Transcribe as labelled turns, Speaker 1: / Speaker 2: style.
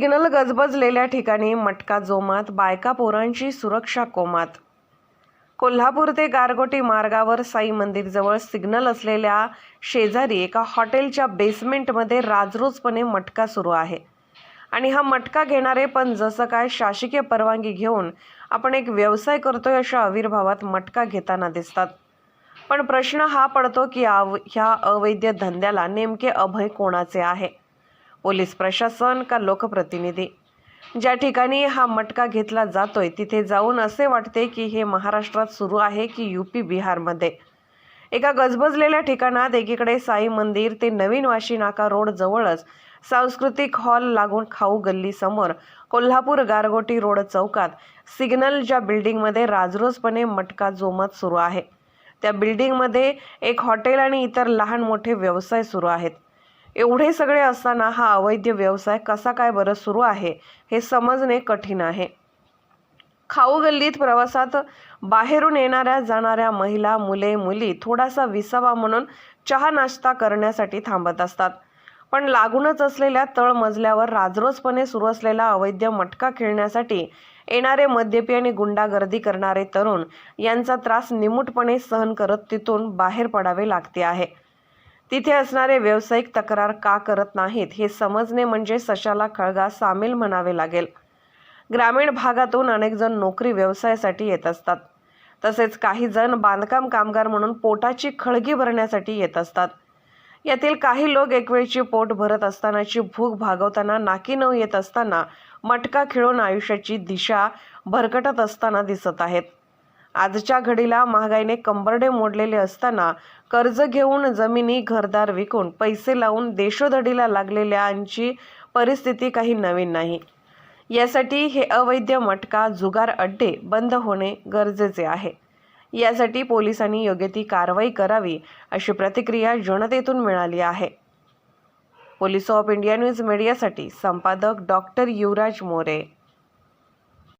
Speaker 1: Signal गजबजलेल्या ठिकाणी मटका जोमात बायका पोरांची सुरक्षा कोमात. कोल्हापूर ते गारगोटी मार्गावर साई मंदिरजवळ सिग्नल असलेल्या शेजारी एका हॉटेलच्या बेसमेंटमध्ये राजरोजपणे मटका सुरू आहे. आणि हा मटका घेणारे पण जसं काय शासकीय परवानगी घेऊन आपण एक व्यवसाय करतोय अशा आविर्भावात मटका घेताना दिसतात. पण प्रश्न हा पडतो की आव ह्या अवैध धंद्याला नेमके अभय कोणाचे आहे? पोलीस प्रशासन का लोकप्रतिनिधी? ज्या ठिकाणी हा मटका घेतला जातोय तिथे जाऊन असे वाटते की हे महाराष्ट्रात सुरू आहे की यू पी बिहारमध्ये. एका गजबजलेल्या ठिकाणात एकीकडे साई मंदिर ते नवीन वाशी नाका रोड जवळच सांस्कृतिक हॉल लागून खाऊ गल्ली समोर कोल्हापूर गारगोटी रोड चौकात सिग्नल ज्या बिल्डिंगमध्ये राजरोजपणे मटका जोमात सुरू आहे. त्या बिल्डिंगमध्ये एक हॉटेल आणि इतर लहान मोठे व्यवसाय सुरू आहेत. एवढे सगळे असताना हा अवैध व्यवसाय कसा काय बरं सुरू आहे हे समजणे कठीण आहे. खाऊ गल्लीत प्रवासात बाहेरून येणाऱ्या जाणाऱ्या महिला मुले मुली थोडासा विसावा म्हणून चहा नाश्ता करण्यासाठी थांबत असतात. पण लागूनच असलेल्या तळमजल्यावर राजरोजपणे सुरू असलेला अवैध मटका खेळण्यासाठी येणारे मद्यपी आणि गुंडागर्दी करणारे तरुण यांचा त्रास निमूटपणे सहन करत तिथून बाहेर पडावे लागते आहे. तिथे असणारे व्यावसायिक तक्रार का करत नाहीत हे समजणे म्हणजे सशाला खळगा सामील म्हणावे लागेल. ग्रामीण भागातून अनेक जण नोकरी व्यवसायासाठी येत असतात. तसेच काही जण बांधकाम कामगार म्हणून पोटाची खळगी भरण्यासाठी येत असतात. यातील काही लोक एकवेळची पोट भरत असतानाची भूक भागवताना नाकी नऊ येत असताना मटका खिळून आयुष्याची दिशा भरकटत असताना दिसत आहेत. आजच्या घडीला महागाईने कंबरडे मोडलेले असताना कर्ज घेऊन जमिनी घरदार विकून पैसे लावून देशोधडीला लागलेल्यांची परिस्थिती काही नवीन नाही. यासाठी हे अवैध मटका जुगार अड्डे बंद होणे गरजेचे आहे. यासाठी पोलिसांनी योग्य ती कारवाई करावी अशी प्रतिक्रिया जनतेतून मिळाली आहे. पोलीस ऑफ इंडिया न्यूज मीडियासाठी संपादक डॉक्टर युवराज मोरे.